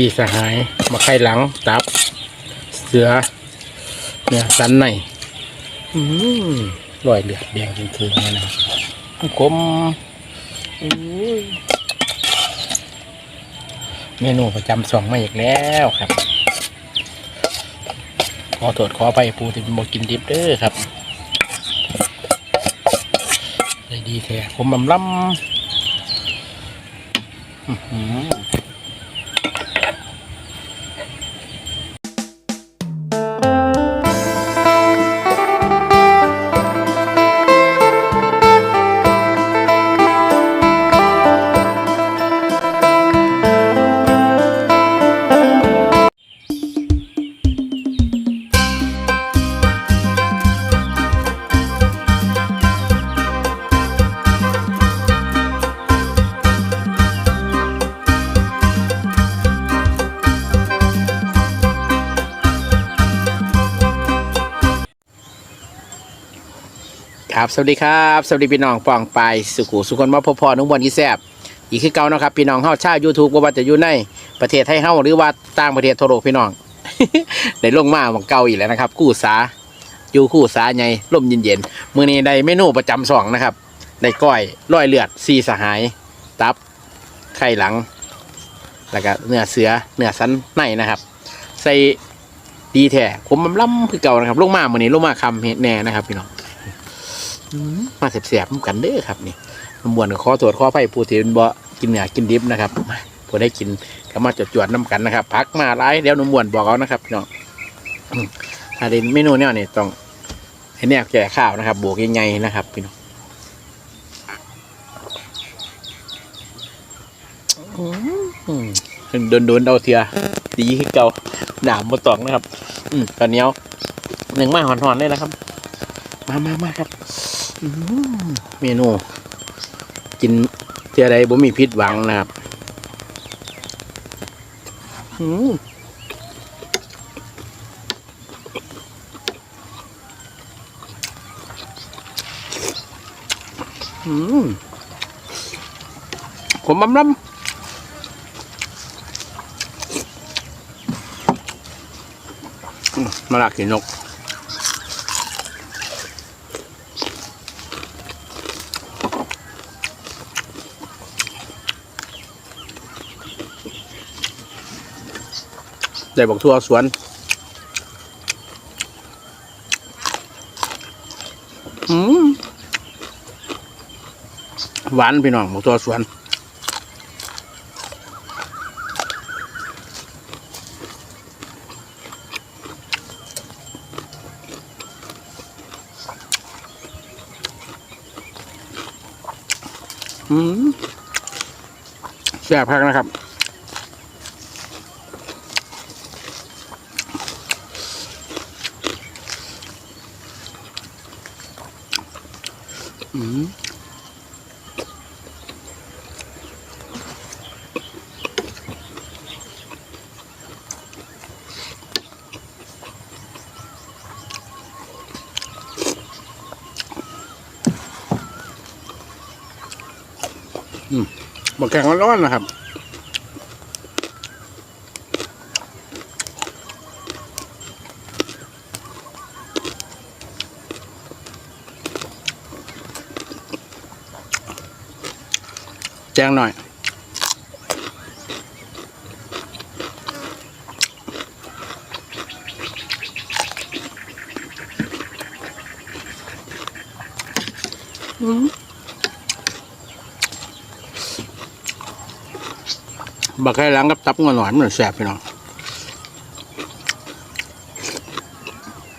สี่สหายมาไข่หลังตับ เสือ เนี่ยสันในอืมรอยเลือดแดงจริงๆนี่นะคมเมนูประจำสองมาอีกแล้วครับ ขอโทษขอไปปูที่บอกกินดิบเด้อครับได้ดีแท้ผมลำลำ ครับสวัสดีครับสวัสดีพี่น้องปองไปสุขุสุคนมาพบพอนุ่งบอลยี่แซบอีกคือเก่านะครับพี่น้องเฮาชาวยูทูบว่าจะอยู่ในประเทศไทยเฮาหรือว่าต่างประเทศทั่วโลกพี่น้องได้ลงมาของเก่าอีกแล้วนะครับคู่สาอยู่คู่สาใหญ่ลมเย็นๆมื้อนี้ได้เมนูประจำสองนะครับได้ก้อยร้อยเลือดซีสหาย ตับไข่หลัง แล้วก็เนื้อเสือเนื้อสันในนะครับ ใส่ดีแท้ผมมันล่ำคือเก่านะครับลงมามื้อนี้ลงมาคำเฮ็ดแน่นะครับพี่น้อง มาเสียบๆกันเด้อครับนี่น้ำมวนก็ขอตรวจขอไฟผู้ที่เป็นบ่กินเนื้อกินดิบนะครับมาผู้ได้กินก็มาจวดๆน้ำกันนะครับพักมาไล่เดี๋ยวน้ำมวนบอกเอานะครับพี่น้องอืมถ้าเด่นเมนูเนี่ยนี่ต้องให้แนวแก่ข้าวนะครับ บวกยังไงนะครับพี่น้องอืมโดนโดนเอาเทียดีขึ้นเก่าหนามมาตองนะครับ อืมตอนนี้หนึ่งมาหอนๆเลยนะครับ มามามาครับ เมนู กินเท่าไรบ่มีพิษหวังนะครับอืมอืมผมบำลำอืมมาลักกินนก ได้บอกทั่วสวนอืมหวานพี่น้องบอกทั่วสวนอืมแซ่บพักนะครับ มบะแกงร้อนๆนะครับแจ้งหน่อย บักไข่ล้างกับตับงอนหวานเหมือนแสบพี่น้อง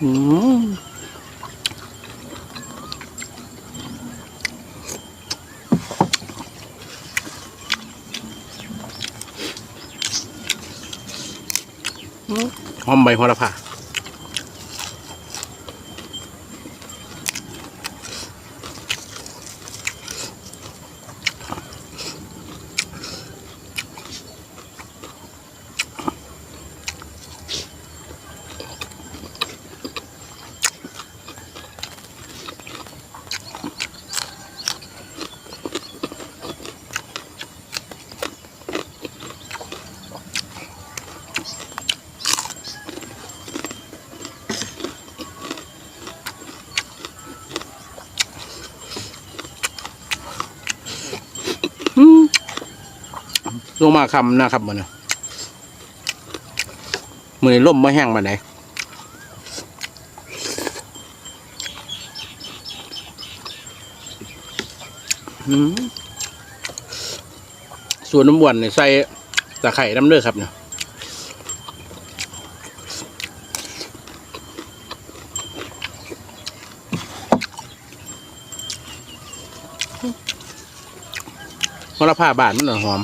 อืมหอมใบโหระพา ลงมาคำนะครับมันมือล่มมาแห้งมาไหนส่วนน้ำวนเนี่ยใส่ตะไคร่น้ำเลือครับเนี่ยมะละผ้าบานมันหอม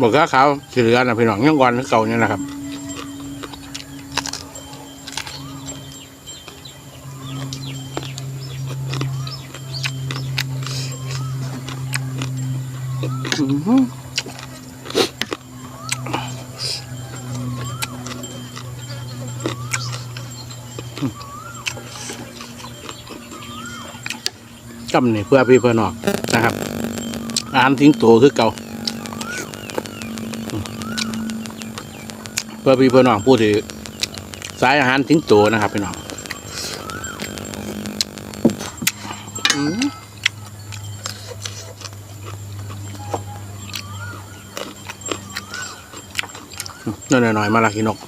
บอกก็ขาวสีเหลืองนะพี่น้องยังก่อนเก่าเนี่ยนะครับอือหือจำนี่เพื่อพี่เพื่อนอกนะครับ อ่านทิ้งตัวคือเก่าเพื่อพี่เพื่อนน้องพูดถึงสายอาหารทิ้งตัวนะครับพี่น้องน้อยๆหน่อยๆมาละกินนก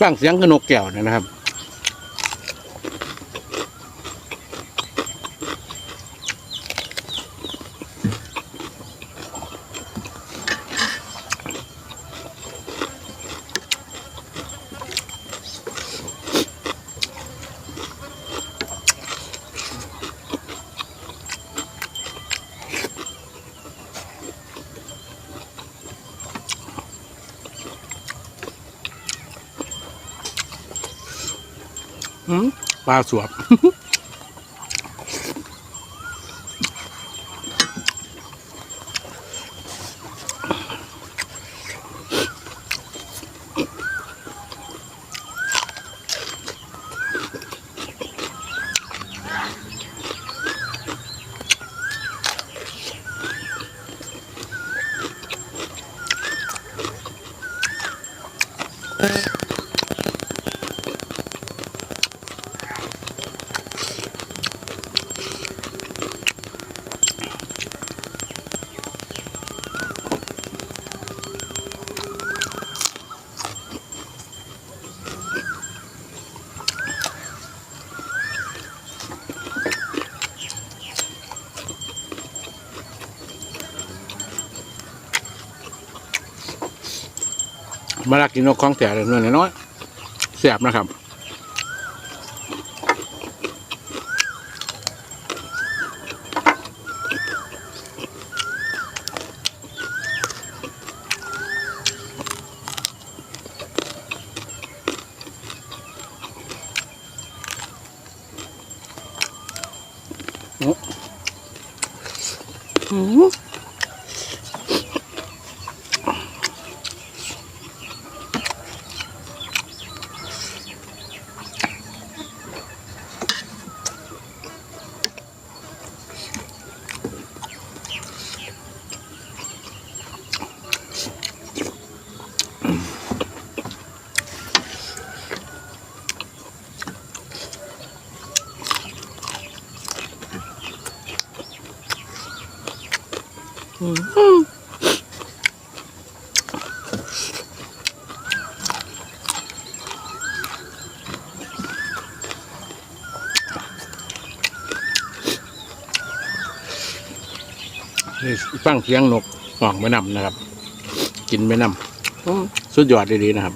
ฟังเสียงกระนกแก้วนี่ยนะครับ ปลาสวบ มาลักกินนกของแต่เลยน้อน้อยแสบนะครับอืม ฟังเสียงนกหองไม่นำนะครับ กินไม่นำสุดยอดดีๆนะครับ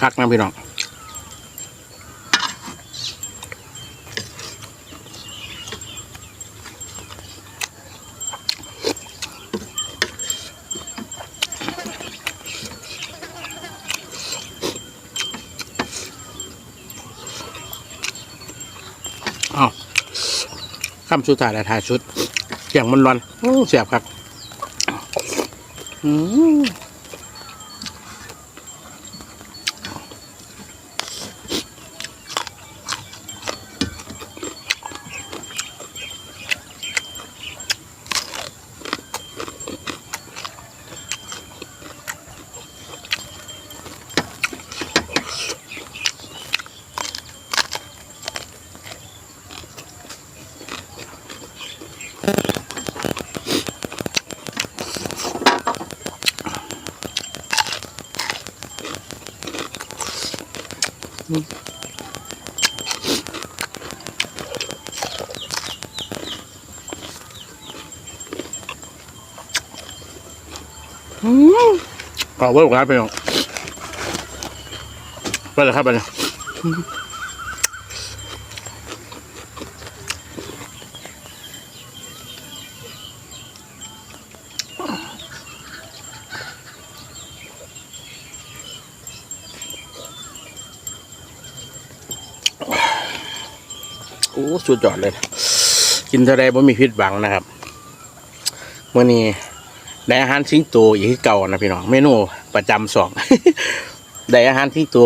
คักนะพี่น้องอ้าคำสุดท้ายและท้ายชุดเสียงมันร้อนเสียบครับ อืม ขอเวิร์กครับพี่น้องไปเลยครับไปเลยโอ้สุดยอดเลย กินเท่าไรบ่มีพิษบังนะครับเมื่อนี้ ได้อาหารสิงโตอีกคือเก่านะพี่น้องเมนูประจำสองได้อาหารสิงโต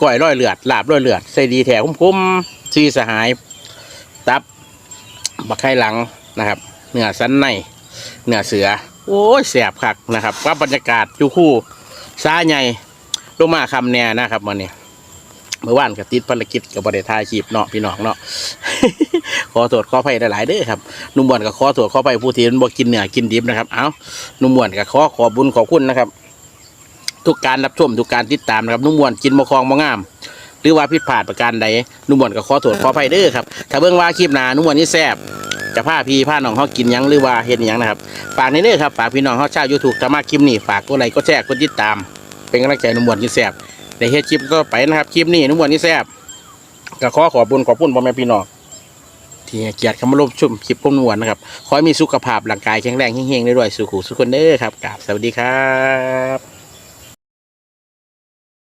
ก้อยร้อยเลือดลาบร้อยเลือดใส่ดีแถวคุ้มๆซีสหาย ตับบักไข่หลังนะครับเนื้อสันในเนื้อเสือ โอ้ยแสบคักนะครับว่าบรรยากาศอยู่คู่ซาใหญ่ลงมาคำแน่นะครับวันนี้ เมื่อวานกับติดภารกิจกับบริทายชีพเนาะพี่น้องเนาะ ขอโทษขออภัยหลายๆเด้อครับนุ่มบวนกับขอโทษขออภัยผู้ที่บ่กินเนื้อกินดิบนะครับเอานุ่มบวนกับขอขอบุญขอบคุณนะครับ ทุกการรับชมทุกการติดตามนะครับนุ่มบวนกินมะคองมะงาม หรือว่าผิดพลาดประการใดนุ่มบวนก็ขอโทษขออภัยเด้อครับถ้าเบิ่งว่าคลิปหนานุ่มบวนนี่แซ่บจะพาพี่พาน้องเฮากินยังหรือว่าเฮ็ดหยังนะครับฝากในเด้อครับฝากพี่น้องเฮาชาว YouTube ถ้ามาคลิปนี้ฝากกดไลค์กดแชร์กดติดตาม เป็นกำลังใจนุ่มบวนนี่แซ่บ ในเฮ็ดคลิปก็ไปนะครับคลิปนี้นุ่มบวนนี่แซ่บก็ขอขอบคุณขอบคุณพ่อแม่พี่น้องที่เกียรติคำรบชุ่มคลิปปุ่มนวลนะครับขอให้มีสุขภาพร่างกายแข็งแรงเฮงๆได้ด้วยสุขุสุขคนเด้อครับกราบสวัสดีครับ